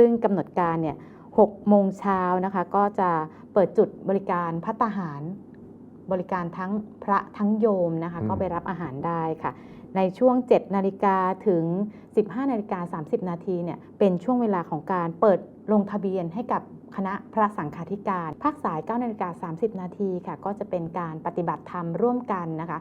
ซึ่งกำหนดการเนี่ย6โมงเช้านะคะก็จะเปิดจุดบริการพัตตาหารบริการทั้งพระทั้งโยมนะคะอืมก็ไปรับอาหารได้ค่ะ ในช่วง 7 นาฬิกาถึง 15 นาฬิกา 30 นาทีเนี่ยเป็นช่วงเวลาของการเปิดลงทะเบียนให้กับคณะพระสังฆาธิการ ภาคสาย 9 นาฬิกา 30 นาทีค่ะ ก็จะเป็นการปฏิบัติธรรมร่วมกันนะคะ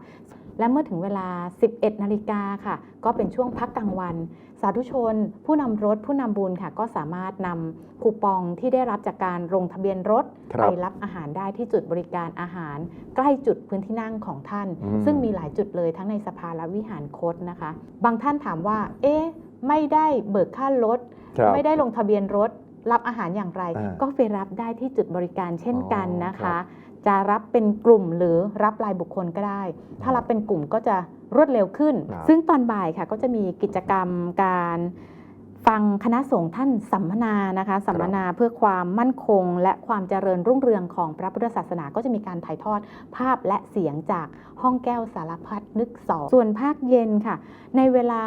และเมื่อถึงเวลา 11 นาฬิกาค่ะ ก็เป็นช่วงพักกลางวัน สาธุชน ผู้นำรถผู้นำบุญค่ะ ก็สามารถนำคูปองที่ได้รับจากการลงทะเบียนรถครับไปรับอาหารได้ที่จุดบริการอาหาร ใกล้จุดพื้นที่นั่งของท่านอืมซึ่งมีหลายจุดเลยทั้งในสภาและวิหารคตนะคะ บางท่านถามว่า เอ๊ะไม่ได้เบิกค่ารถครับไม่ได้ลงทะเบียนรถรับอาหารอย่างไรอ่าก็ไปรับได้ที่จุดบริการเช่นกันนะครัคะบ จะรับเป็นกลุ่มหรือรับรายบุคคลก็ได้ ถ้ารับเป็นกลุ่มก็จะรวดเร็วขึ้นครับซึ่งตอนบ่ายค่ะก็จะมีกิจกรรมการ ฟังคณะสงฆ์ท่านสัมมนานะคะ สัมมนาเพื่อความมั่นคง และความเจริญรุ่งเรืองของพระพุทธศาสนาก็จะมีการถ่ายทอดภาพและเสียงจากห้องแก้วสารพัดนึกสองส่วนภาคเย็นค่ะ ในเวลา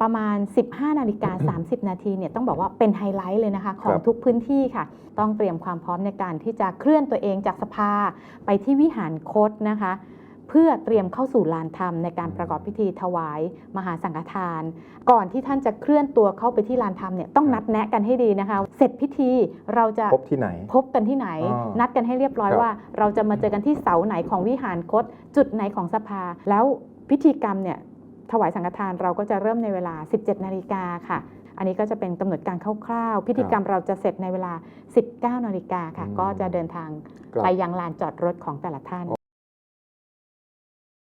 ประมาณ 15 นาฬิกา 30 นาทีเนี่ยต้องบอกว่าเป็นไฮไลท์เลยนะคะ ของครับทุกพื้นที่ค่ะ ต้องเตรียมความพร้อมในการที่จะเคลื่อนตัวเองจากสภาไปที่วิหารคตนะคะ เพื่อเตรียมเข้าสู่ลานธรรมในการประกอบพิธีถวาย มหาสังฆทาน ก่อนที่ท่านจะเคลื่อนตัวเข้าไปที่ลานธรรมเนี่ยต้องครับนัดแนะกันให้ดีนะคะ เสร็จพิธีเราจะพบที่ไหน พบกันที่ไหนอ๋อนัดกันให้เรียบร้อยครับว่า เราจะมาเจอกันที่เสาไหนของวิหารคต จุดไหนของสภา แล้วพิธีกรรมเนี่ยถวายสังฆทานเราก็จะเริ่มในเวลา 17 นาฬิกาค่ะ อันนี้ก็จะเป็นกำหนดการคร่าวๆ พิธีกรรมเราจะเสร็จในเวลา 19 นาฬิกาค่ะอืมก็จะเดินทางครับไปยังลานจอดรถของแต่ละท่าน